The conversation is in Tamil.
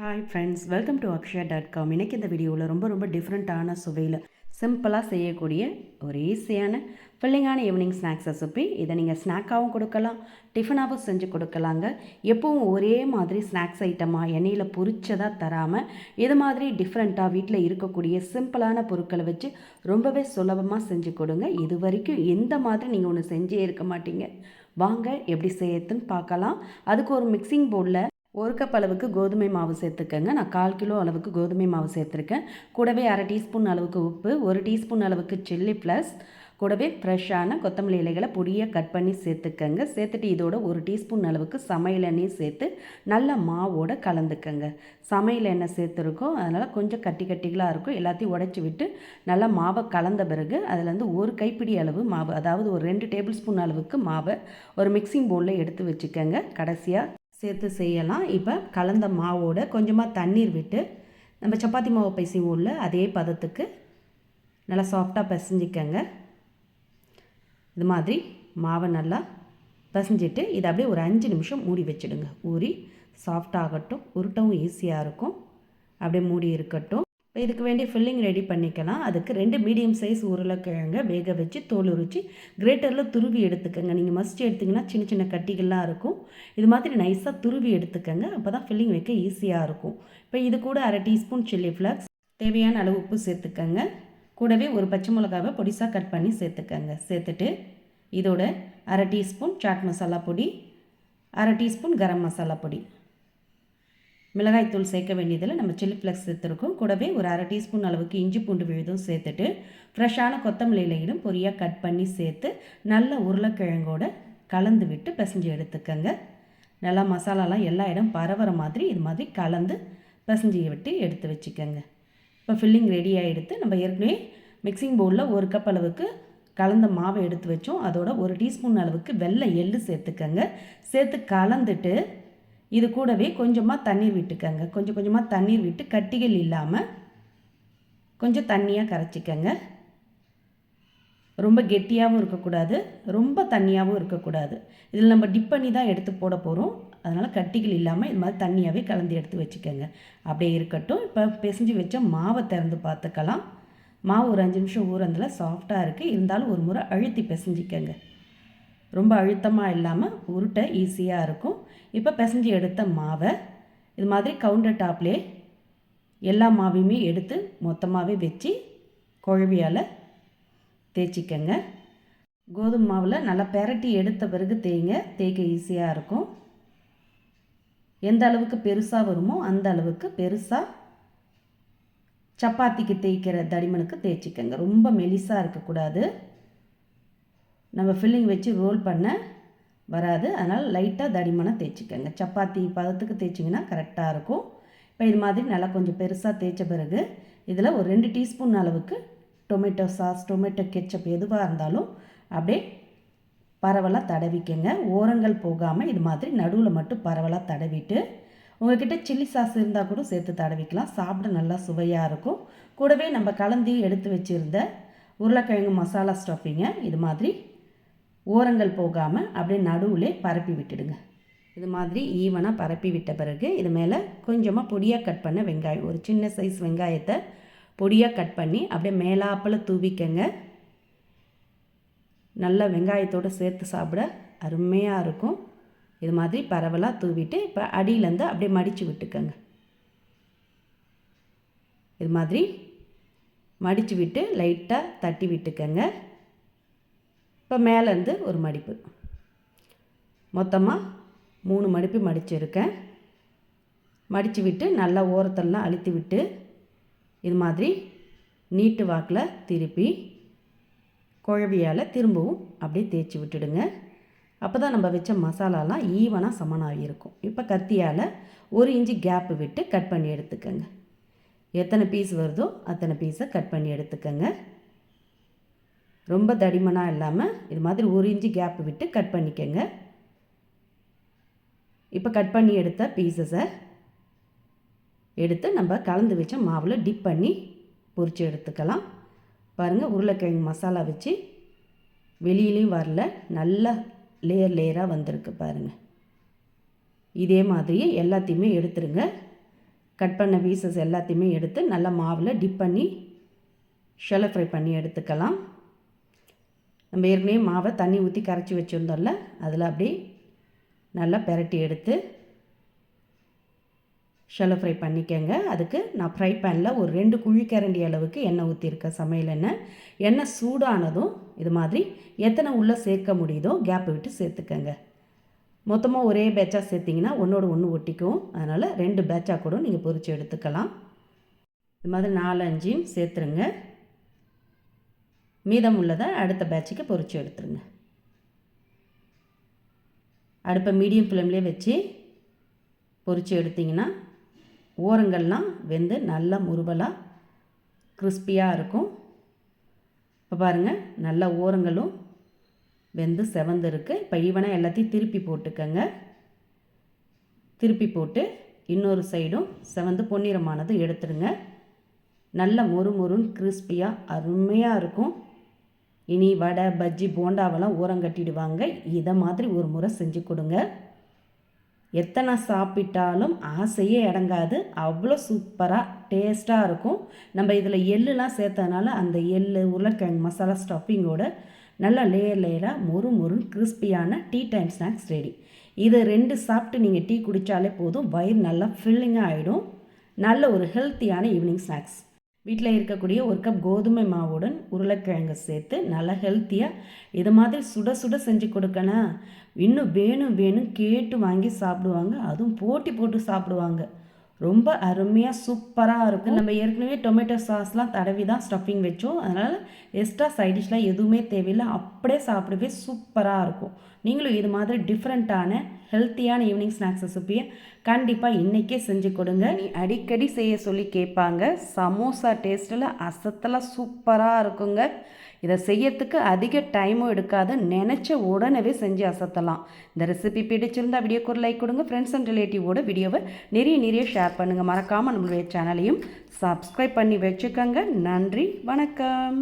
Hi friends welcome to Akshaya dot com இன்றைக்கி இந்த வீடியோவில் ரொம்ப ரொம்ப டிஃப்ரெண்ட்டான சுவையில் சிம்பிளாக செய்யக்கூடிய ஒரு ஈஸியான ஃபில்லிங்கான ஈவினிங் ஸ்நாக்ஸ் ரெசிபி இதை நீங்கள் ஸ்நாக்காகவும் கொடுக்கலாம் டிஃபனாகவும் செஞ்சு கொடுக்கலாங்க. எப்பவும் ஒரே மாதிரி ஸ்நாக்ஸ் ஐட்டமாக எண்ணெயில் பொரிச்சதாக தராமல் இது மாதிரி டிஃப்ரெண்ட்டாக வீட்டில் இருக்கக்கூடிய சிம்பிளான பொருட்களை வச்சு ரொம்பவே சுலபமாக செஞ்சு கொடுங்க. இது வரைக்கும் எந்த மாதிரி நீங்கள் ஒன்று செஞ்சே இருக்க மாட்டீங்க. வாங்க எப்படி செய்யறதுன்னு பார்க்கலாம். அதுக்கு ஒரு மிக்சிங் போர்டில் ஒரு கப் அளவுக்கு கோதுமை மாவு சேர்த்துக்கங்க. நான் கால் கிலோ அளவுக்கு கோதுமை மாவு சேர்த்துருக்கேன். கூடவே அரை டீஸ்பூன் அளவுக்கு உப்பு ஒரு டீஸ்பூன் அளவுக்கு சில்லி ப்ளஸ் கூடவே ஃப்ரெஷ்ஷான கொத்தமல்லி இலைகளை பொடியாக கட் பண்ணி சேர்த்துக்கங்க. சேர்த்துட்டு இதோட ஒரு டீஸ்பூன் அளவுக்கு சமையல் எண்ணெயும் சேர்த்து நல்லா மாவோட கலந்துக்கங்க. சமையல் எண்ணெய் சேர்த்துருக்கோம். அதனால் கொஞ்சம் கட்டி கட்டிகளாக இருக்கும். எல்லாத்தையும் உடச்சி விட்டு நல்லா மாவை கலந்த பிறகு அதுலேருந்து ஒரு கைப்பிடி அளவு மாவு அதாவது ஒரு ரெண்டு டேபிள் ஸ்பூன் அளவுக்கு மாவை ஒரு மிக்சிங் பவுலில் எடுத்து வச்சுக்கோங்க. கடைசியாக சேர்த்து செய்யலாம். இப்போ கலந்த மாவோட கொஞ்சமாக தண்ணீர் விட்டு நம்ம சப்பாத்தி மாவு பிசைவோம்ல அதே பதத்துக்கு நல்லா சாஃப்டாக பிசைஞ்சிக்கங்க. இது மாதிரி மாவை நல்லா பிசைஞ்சிட்டு இதை அப்படியே ஒரு அஞ்சு நிமிஷம் மூடி வச்சுடுங்க. ஊறி சாஃப்டாகட்டும் உருட்டவும் ஈஸியாக இருக்கும். அப்படியே மூடி இருக்கட்டும். இப்போ இதுக்கு வேண்டிய ஃபில்லிங் ரெடி பண்ணிக்கலாம். அதுக்கு ரெண்டு மீடியம் சைஸ் உருளைக்கிழங்க வேக வச்சு தோல் உரித்து கிரேட்டரில் துருவி எடுத்துக்கோங்க. நீங்கள் மஸ்ட் எடுத்திங்கன்னா சின்ன சின்ன கட்டிகள்லாம் இருக்கும். இது மாதிரி நைஸாக துருவி எடுத்துக்கோங்க. அப்போ தான் ஃபில்லிங் வைக்க ஈஸியாக இருக்கும். இப்போ இது கூட அரை டீஸ்பூன் சில்லி ஃப்ளாக்ஸ் தேவையான அளவு உப்பு சேர்த்துக்கோங்க. கூடவே ஒரு பச்சை மிளகாவை பொடிசாக கட் பண்ணி சேர்த்துக்கோங்க. சேர்த்துட்டு இதோட அரை டீஸ்பூன் சாட் மசாலா பொடி அரை டீஸ்பூன் கரம் மசாலா பொடி. மிளகாய்த்தூள் சேர்க்க வேண்டியதில் நம்ம சில்லி ஃப்ளக்ஸ் சேர்த்துருக்கோம். கூடவே ஒரு அரை டீஸ்பூன் அளவுக்கு இஞ்சி பூண்டு விழுதும் சேர்த்துட்டு ஃப்ரெஷ்ஷான கொத்தமல்லி இலையிலும் பொரியாக கட் பண்ணி சேர்த்து நல்ல உருளைக்கிழங்கோட கலந்து விட்டு பிசைஞ்சு எடுத்துக்கோங்க. நல்லா மசாலாலாம் எல்லா இடம் பரவற மாதிரி இது மாதிரி கலந்து பிசைஞ்சு விட்டு எடுத்து வச்சுக்கோங்க. இப்போ ஃபில்லிங் ரெடி ஆகிடுத்து நம்ம ஏற்கனவே மிக்சிங் பவுலில் ஒரு கப் அளவுக்கு கலந்த மாவை எடுத்து வச்சோம். அதோட ஒரு டீஸ்பூன் அளவுக்கு வெள்ளை எள்ளு சேர்த்துக்கோங்க. சேர்த்து கலந்துட்டு இது கூடவே கொஞ்சமாக தண்ணீர் விட்டுக்கங்க. கொஞ்சம் கொஞ்சமாக தண்ணீர் விட்டு கட்டிகள் இல்லாமல் கொஞ்சம் தண்ணியாக கரைச்சிக்கங்க. ரொம்ப கெட்டியாகவும் இருக்கக்கூடாது. ரொம்ப தண்ணியாகவும் இருக்கக்கூடாது. இதில் நம்ம டிப் பண்ணி தான் எடுத்து போட போகிறோம் அதனால் கட்டிகள் இல்லாமல் இது மாதிரி தண்ணியாகவே கலந்து எடுத்து வச்சுக்கோங்க. அப்படியே இருக்கட்டும். இப்போ பிசைஞ்சு வச்ச மாவை திறந்து பார்த்துக்கலாம். மாவு ஒரு அஞ்சு நிமிஷம் ஊறந்தில் சாஃப்டாக இருக்குது இருந்தாலும் ஒரு முறை அழுத்தி பிசைஞ்சிக்கங்க. ரொம்ப அழுத்தமாக இல்லாமல் உருட்ட ஈஸியாக இருக்கும். இப்போ பிசைஞ்சு எடுத்த மாவை இது மாதிரி கவுண்டர் டாப்லேயே எல்லா மாவையுமே எடுத்து மொத்தமாகவே வச்சு குழவியால் தேய்ச்சிக்கங்க. கோதுமை மாவில் நல்லா பெரட்டி எடுத்த பிறகு தேய்ங்க. தேய்க்க ஈஸியாக இருக்கும். எந்த அளவுக்கு பெருசாக வருமோ அந்த அளவுக்கு பெருசாக சப்பாத்திக்கு தேய்க்கிற தடிமனுக்கு தேய்ச்சிக்கங்க. ரொம்ப மெலிசாக இருக்கக்கூடாது. நம்ம ஃபில்லிங் வச்சு ரோல் பண்ண வராது. அதனால் லைட்டாக தடிமனாக தேய்ச்சிக்கோங்க. சப்பாத்தி பதத்துக்கு தேய்ச்சிங்கன்னா கரெக்டாக இருக்கும். இப்போ இது மாதிரி நல்லா கொஞ்சம் பெருசாக தேய்ச்ச பிறகு இதில் ஒரு ரெண்டு டீஸ்பூன் அளவுக்கு டொமேட்டோ சாஸ் டொமேட்டோ கெச்சப் எதுவாக இருந்தாலும் அப்படியே பரவலாக தடவிக்கங்க. ஓரங்கள் போகாமல் இது மாதிரி நடுவில் மட்டும் பரவலாக தடவிட்டு உங்கள்கிட்ட சில்லி சாஸ் இருந்தால் கூட சேர்த்து தடவிக்கலாம். சாப்பிட நல்லா சுவையாக இருக்கும். கூடவே நம்ம கலந்தி எடுத்து வச்சுருந்த உருளைக்கிழங்கு மசாலா ஸ்டஃபிங்க இது மாதிரி ஓரங்கள் போகாமல் அப்படியே நடுவில் பரப்பி விட்டுடுங்க. இது மாதிரி ஈவனாக பரப்பி விட்ட பிறகு இது மேலே கொஞ்சமாக பொடியாக கட் பண்ண வெங்காயம் ஒரு சின்ன சைஸ் வெங்காயத்தை பொடியாக கட் பண்ணி அப்படியே மேலாப்பில் தூவிக்கங்க. நல்ல வெங்காயத்தோடு சேர்த்து சாப்பிட அருமையாக இருக்கும். இது மாதிரி பரவலாக தூவிட்டு இப்போ அடியிலேருந்து அப்படியே மடித்து விட்டுக்கங்க. இது மாதிரி மடித்து விட்டு லைட்டாக தட்டி விட்டுக்கங்க. இப்போ மேலேருந்து ஒரு மடிப்பு. மொத்தமாக மூணு மடிப்பு மடிச்சிருக்கேன். மடித்து விட்டு நல்லா ஓரத்தெல்லாம் அழுத்தி விட்டு இது மாதிரி நீட்டு வாக்கில் திருப்பி குழவியால் திரும்பவும் அப்படியே தேய்ச்சி விட்டுடுங்க. அப்போ தான் நம்ம வச்ச மசாலாலாம் ஈவனாக சமனாகி இருக்கும். இப்போ கத்தியால் ஒரு இன்ச்சு கேப்பு விட்டு கட் பண்ணி எடுத்துக்கோங்க. எத்தனை பீஸ் வருதோ அத்தனை பீஸை கட் பண்ணி எடுத்துக்கோங்க. ரொம்ப தடிமனாக இல்லாமல் இது மாதிரி ஒரு இன்ச்சு கேப் விட்டு கட் பண்ணிக்கோங்க. இப்போ கட் பண்ணி எடுத்த பீசஸை எடுத்து நம்ம கலந்து வச்ச மாவில் டிப் பண்ணி பொரித்து எடுத்துக்கலாம். பாருங்கள் உருளைக்கிழங்கு மசாலா வச்சு வெளியிலையும் வரல நல்லா லேயர் லேயராக வந்திருக்கு பாருங்கள் இதே மாதிரியே எல்லாத்தையுமே எடுத்துருங்க. கட் பண்ண பீசஸ் எல்லாத்தையுமே எடுத்து நல்லா மாவில் டிப் பண்ணி ஷெலோ ஃப்ரை பண்ணி எடுத்துக்கலாம். நம்ம ஏற்கனவே மாவை தண்ணி ஊற்றி கரைச்சி வச்சுருந்தோம்ல அதில் அப்படியே நல்லா பெரட்டி எடுத்து ஷெலோ ஃப்ரை பண்ணிக்கோங்க. அதுக்கு நான் ஃப்ரை பேனில் ஒரு ரெண்டு குழிக்கரண்டி அளவுக்கு எண்ணெய் ஊற்றிருக்கேன் சமையல் எண்ணெய். எண்ணெய் சூடானதும் இது மாதிரி எத்தனை உள்ளே சேர்க்க முடியுதோ கேப்பை விட்டு சேர்த்துக்கங்க. மொத்தமாக ஒரே பேட்சாக சேர்த்திங்கன்னா ஒன்றோட ஒன்று ஒட்டிக்கும். அதனால் ரெண்டு பேட்சாக கூட நீங்கள் பொறிச்சு எடுத்துக்கலாம். இது மாதிரி நாலு அஞ்சையும் சேர்த்துருங்க. மீதம் உள்ளதை அடுத்த பேட்சுக்கு பொரித்து எடுத்துருங்க. அடுப்பை மீடியம் ஃப்ளேம்லேயே வச்சு பொறிச்சு எடுத்திங்கன்னா ஓரங்கள்லாம் வெந்து நல்லா முருவலாக கிறிஸ்பியாக இருக்கும். இப்போ பாருங்கள் நல்லா ஓரங்களும் வெந்து செவந்து இருக்குது இப்போ ஈவனாக எல்லாத்தையும் திருப்பி போட்டுக்கங்க. திருப்பி போட்டு இன்னொரு சைடும் செவந்து பொன்னிறமானது எடுத்துடுங்க. நல்ல மொறு மொறுன்னு கிறிஸ்பியாக அருமையாக இருக்கும். இனி வடை பஜ்ஜி போண்டாவெல்லாம் ஓரம் கட்டிடுவாங்க. இதை மாதிரி ஒரு முறை செஞ்சு கொடுங்க. எத்தனை சாப்பிட்டாலும் ஆசையே அடங்காது. அவ்வளோ சூப்பராக டேஸ்ட்டாக இருக்கும். நம்ம இதில் எள்ளுலாம் சேர்த்ததுனால அந்த எள் உருளைக்கிழங்கு மசாலா ஸ்டஃபிங்கோட நல்லா லேயர் லேயராக மொறு மொறுன்னு கிறிஸ்பியான டீ டைம் ஸ்நாக்ஸ் ரெடி. இது ரெண்டு சாப்பிட்டு நீங்கள் டீ குடித்தாலே போதும். வயிறு நல்லா ஃபில்லிங்காக ஆகிடும் நல்ல ஒரு ஹெல்த்தியான ஈவினிங் ஸ்நாக்ஸ் வீட்டில் இருக்கக்கூடிய ஒரு கப் கோதுமை மாவுடன் உருளைக்கிழங்கு சேர்த்து நல்லா ஹெல்த்தியாக இது மாதிரி சுட சுட செஞ்சு கொடுக்கணும் இன்னும் வேணும் வேணும் கேட்டு வாங்கி சாப்பிடுவாங்க. அதுவும் போட்டி போட்டு சாப்பிடுவாங்க. ரொம்ப அருமையாக சூப்பராக இருக்கும். நம்ம ஏற்கனவே டொமேட்டோ சாஸ்லாம் தடவி தான் ஸ்டஃபிங் வச்சோம். அதனால் எக்ஸ்ட்ரா சைடிஷ்லாம் எதுவுமே தேவையில்லை. அப்படியே சாப்பிடவே சூப்பராக இருக்கும். நீங்களும் இது மாதிரி டிஃப்ரெண்ட்டான ஹெல்த்தியான ஈவினிங் ஸ்நாக்ஸ் ரெசிப்பியை கண்டிப்பாக இன்றைக்கே செஞ்சு கொடுங்க. நீ அடிக்கடி செய்ய சொல்லி கேட்பாங்க. சமோசா டேஸ்ட்டில் அசத்தெல்லாம் சூப்பராக இருக்குங்க. இதை செய்யறதுக்கு அதிக டைமும் எடுக்காது. நினச்ச உடனே செஞ்சு அசத்தலாம். இந்த ரெசிபி பிடிச்சிருந்தா வீடியோக்கு ஒரு லைக் கொடுங்க. ஃப்ரெண்ட்ஸ் அண்ட் ரிலேட்டிவோட வீடியோவை நிறைய நிறைய ஷேர் பண்ணுங்கள் மறக்காமல் நம்மளுடைய சேனலையும் சப்ஸ்கிரைப் பண்ணி வச்சுக்கோங்க. நன்றி. வணக்கம்.